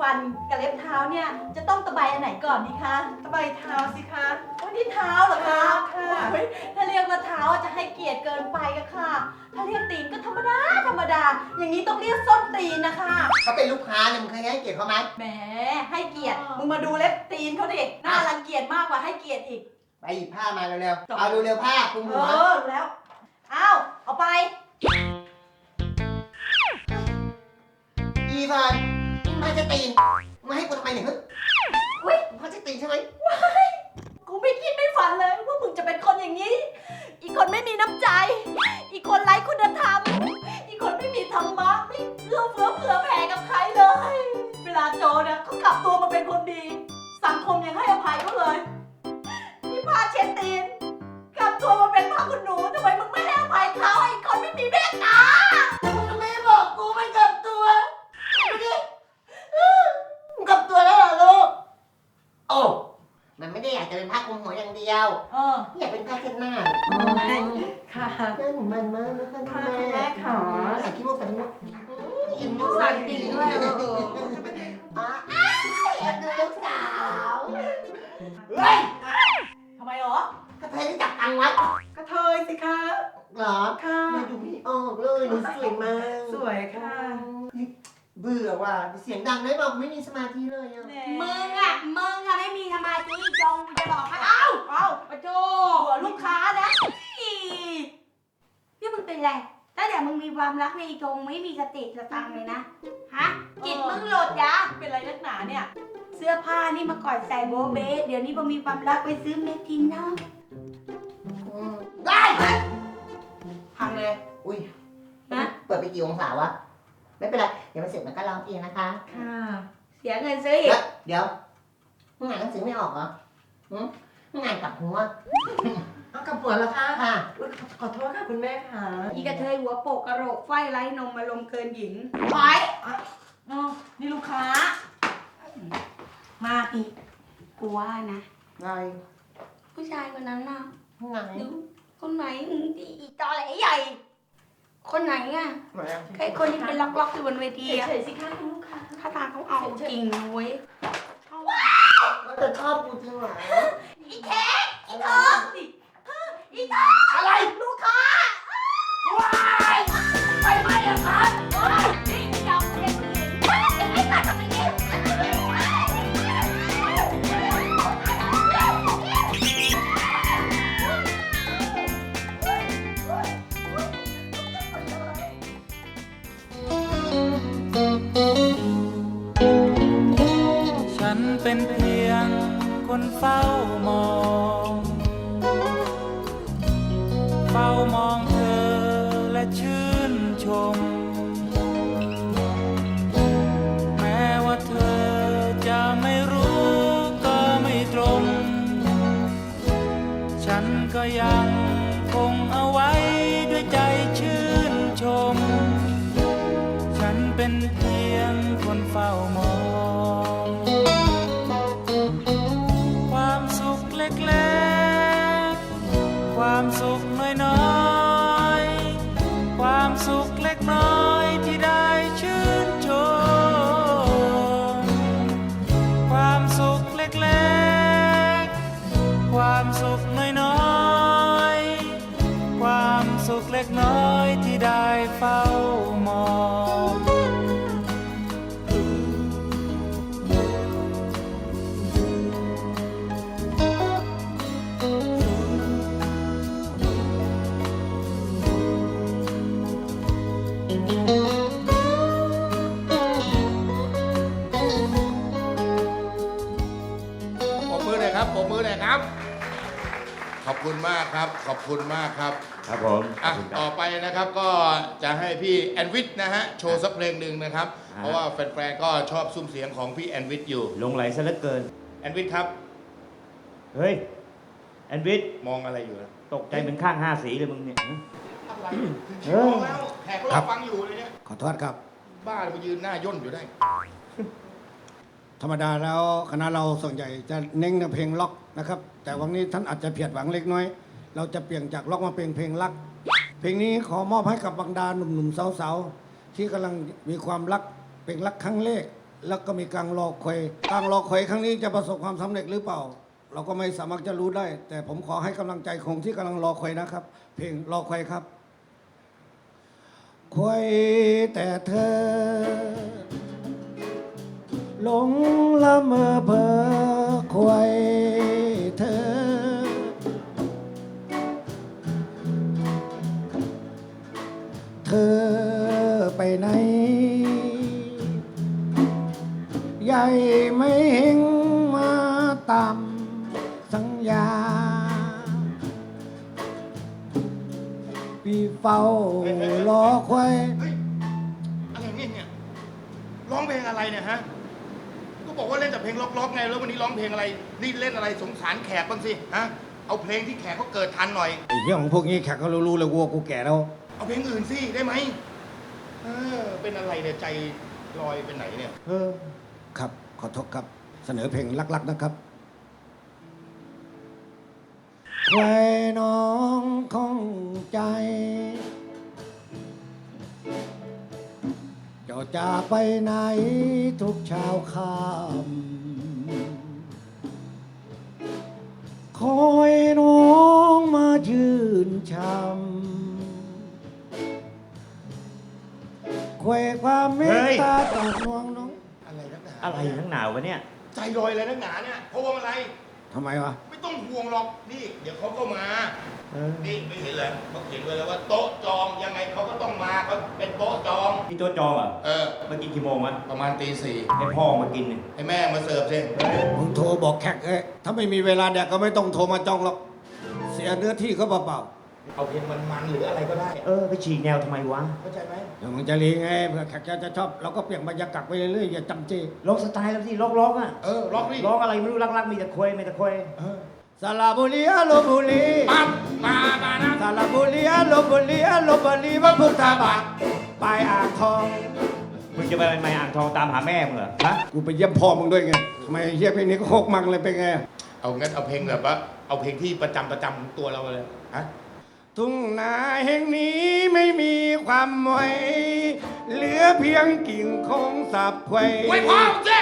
ฟันกับเล็บเท้าเนี่ยจะต้องตะไบอันไหนก่อนดีคะตะไบเท้าสิคะวันนี้เท้าเหรอคะค่ะ โอ้ยถ้าเรียกว่าเท้าจะให้เกียรติเกินไปก็ค่ะ ถ้าเรียกตีนก็ธรรมดาธรรมดา อย่างนี้ต้องเรียกส้นตีนนะคะ เขาเป็นลูกค้าเนี่ยมึงเคยให้เกียรติเขาไหมแหมให้เกียรติ มึงมาดูเล็บตีนเขาดิ น่ารังเกียจมากกว่าให้เกียรติอีก ไปหยิบผ้ามาเร็วๆ เอาเร็วๆผ้าคลุมเอหัว อรู้แล้ว อ้าว เอาไป จะตีนมาให้กูทำไมเนี่ยเฮ้ยอุ๊ยมาจะตีนใช่ไหมกูไม่คิดไม่ฝันเลยว่ามึงจะเป็นคนอย่างนี้ อีกคนไม่มีน้ำใจ อีกคนไร้คุณธรรม อีกคนไม่มีธรรมะไม่เอื้อเฟื้อเผื่อแผ่กับใครเลย เวลาโจเนี่ยเขากลับตัวมาเป็นคนดี สังคมยังให้อภัยเขาเลย ดียวเอออยากเป็นผ้าเช็ดหน้าค่ะน่าหนูมันมากนะคะค่ะคุณแม่ค่ะใส่ขี้มูกใส่ขี้มูกอิ่มด้วใส่ยติ่งด้วยเอออ๋ออ้าวอยากดูลูกสาวเฮ้ยทำไมหรอกระเทยรู้จักตังค์วัดกระเทยสิคะเหรอค่ะแม่ดูไม่ออกเลยหนูสวยมากสวยค่ะ เบื่อว่ะเสียงดังได้บอกไม่มีสมาธิเลยอะมึงอะมึงอะไม่มีสมาธิจงกูจะบอกให้เอ้าเอ้าปะโจหัวลูกค้านะอีนี่มึงเป็นไรตั้งแต่มึงมีความรักในอีจงไม่มีสติสตังค์เลยนะฮะจิตมึงหลุดยะเป็นไรนักหนาเนี่ย เสื้อผ้านี่มาก่อนใส่โบเบสเดี๋ยวนี้พอมีความรักไปซื้อเมทินนะอืมได้พังเลย อุ้ยนะเปิดไปกี่องศาวะ ไม่เป็นไร เดี๋ยวมันเสร็จมันก็ร้องเองนะคะค่ะ เสียเงินซื้ออีเดี๋กยวเดี๋ยวมึงอ่านหนังสือไม่ออกเหรอหืมมึงอ่านกลับหัวเอากลับหัวแล้วค่ะค่ะ อุ๊ยขอโทษค่ะคุณแม่ค่ะอีกระเทยหัวโปกกระโหลกไฟไร้นมมาลมณ์เกินหญิงไปอ๋อนี่ลูกค้า มาอีกกูว่านะ ไงผู้ชายคนนั้นน่ะไง ดูคนไหนอืมอีอีตอแหลใหญ่ คนไหนอะไหนอะไอ้คนที่เป็นล็อกๆอยู่บนเวทีอะเฉยๆสิคะคุณลูกค้าถ้าทางเขาเอาจริงนะเว้ยก็จะชอบกูจริงเหรอ อีแท็กอีเธออี ก็ยังคงเอาไว้ด้วยใจชื่นชม ฉันเป็นเพียงคนเฝ้ามอง ความสุขเล็กๆ ความสุขน้อยๆ ความสุขเล็กน้อยที่ได้ชื่นชม ความสุขเล็กๆ ความสุข ครับปรบมือหน่อยครับ ขอบคุณมากครับ ขอบคุณมากครับครับผมอะขอบคุณครับต่อไปนะครับก็จะให้พี่แอนวิทนะฮะโชว์สักเพลงหนึ่งนะครับฮะเพราะว่าแฟนๆก็ชอบซุ้มเสียงของพี่แอนวิทอยู่หลงไหลซะเหลือเกินแอนวิทครับเฮ้ยแอนวิทมองอะไรอยู่นะตกใจเป็นข้างห้าสีเลยมึงเนี่ยอะไรเฮ้ยมองแล้วแขกเราฟังอยู่เลยเนี่ยขอโทษครับ บ้าเลยมายืนหน้าย่นอยู่ได้ ธรรมดาแล้วคณะเราส่วนใหญ่จะเน้นในเพลงล็อกนะครับ แต่วันนี้ท่านอาจจะเพียดหวังเล็กน้อย เราจะเปลี่ยนจากล็อกมาเป็นเพลงรัก เพลงนี้ขอมอบให้กับบรรดาหนุ่มๆสาวๆที่กำลังมีความรักเป็นรักครั้งแรกแล้วก็มีการรอคอยการรอคอยครั้งนี้จะประสบความสำเร็จหรือเปล่า เราก็ไม่สามารถจะรู้ได้ แต่ผมขอให้กำลังใจของที่กำลังรอคอยนะครับ เพลงรอคอยครับคอยแต่เธอหลง เมอเบอควยเธอ เธอไปไหนใหญ่ไม่เห็นมาตามสัญญา พี่เฝ้ารอควยเฮ้ยอะไรเนี่ยเนี่ยร้องเพลงอะไรเนี่ยฮะ บอกว่าเล่นแต่เพลงล็อกๆไง แล้ววันนี้ร้องเพลงอะไร นี่เล่นอะไรสงสารแขกบ้างสิ ฮะ เอาเพลงที่แขกเขาเกิดทันหน่อย ไอ้เรื่องของพวกนี้แขกเขารู้ๆเลยว่ากูแก่แล้ว เอาเพลงอื่นสิได้ไหมเออ เป็นอะไรเนี่ยใจลอยไปไหนเนี่ย เออ ครับ ขอโทษครับ เสนอเพลงลักๆนะครับใครน้องของใจ จ้าจะไปไหนทุกเช้าค่ำคอยน้องมายืนช้ำแควความเมตตาจากน้องน้องอะไรนักหนาอะไรทั้งหนาวะเนี่ย ใจลอยอะไรนักหนาเนี่ยเพราะว่าอะไรทำไมวะ ไม่ต้องห่วงหรอกนี่ เดี๋ยวเขาก็มาเออนี่ไม่เห็นเลยเขาเขียนไว้แล้วว่าโต๊ะจองยังไงเขาก็ ต้องมาเขาเป็นโต๊ะจองนี่ตัวจองเหรอะเออ มากินกี่โมงวะประมาณตีสี่ให้พ่อมากินเนี่ยให้แม่มาเสิร์ฟสิมึงโทรบอกแขกเอ้ยถ้าไม่มีเวลาแดกก็ไม่ต้องโทรมาจองหรอก เสียเนื้อที่ก็เปล่าเอาเพลงมันๆหรืออะไรก็ได้เออไปฉีกแนวทำไมวะเข้าใจไหมๆเดี๋ยวมึงจะรีไงเผื่อแขกจะจะชอบ เราก็เปลี่ยนบรรยากาศไปเรื่อยๆอย่าจำเจล็อกสไตล์แล้วสิล็อกล็อกอะเออล็อกดิร้องอะไรไม่รู้รักๆมีแต่ควยมีแต่ควย เออสระบุรีอะลบบุรี ปั๊บมามานะ สระบุรีอะลบบุรีอะลบบุรีพระพุทธบาทไปอ่างทอง มึงจะไปไม่อ่างทองตามหาแม่มึงเหรอฮะกูไปเยี่ยมพ่อมึงด้วยไงทำไมเฮียมเพลงนี้ก็โคกมังเลยเป็นไงเอางั้นเอาเพลงแบบว่าเอาเพลงที่ประจำประจำตัวเราเลยฮะทุ่งนาแห่งนี้ไม่มีความหมายเหลือเพียงกิ่งของสับไขวไว้พอเจ๊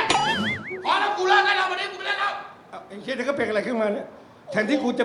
พอแล้วกูเลิกแล้ววันนี้กูไม่เล่นแล้วเอาไอ้เชี่ยนี่ก็เพลงอะไรขึ้นมาเนี่ยแทนที่กูจะ